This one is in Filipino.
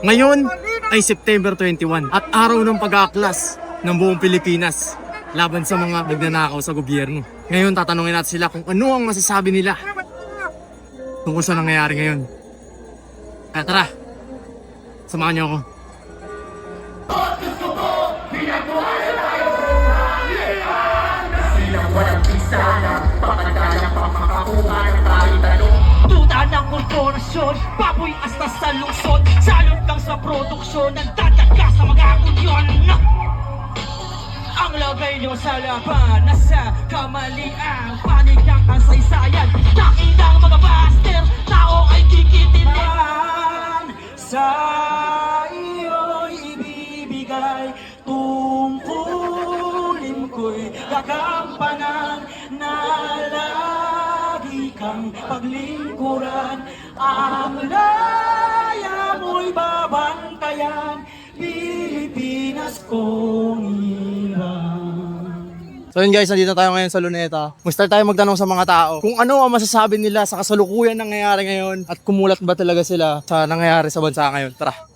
Ngayon ay September 21 at araw ng pag-aaklas ng buong Pilipinas laban sa mga nagnanakaw sa gobyerno. Ngayon tatanungin natin sila kung ano ang masasabi nila tungkol sa nangyayari ngayon. Kaya tara, samahan niyo ako. Baboy hasta sa lungsod Salot lang sa produksyon Nagdadaga sa mga unyon Ang lagay nyo sa laban Nasa kamalian Panig ng kasaysayan. Takin mga master Tao ay kikitindihan Sa iyo'y ibibigay Tungkulin ko'y gagampanan. Na lagi kang paglingkuran Ang laya mo'y babantayan Pilipinas kong So yun guys, nandito tayo ngayon sa Luneta. Mag-start tayo magtanong sa mga tao kung ano ang masasabi nila sa kasalukuyan nangyayari ngayon at kumulat ba talaga sila sa nangyayari sa bansa ngayon. Tara.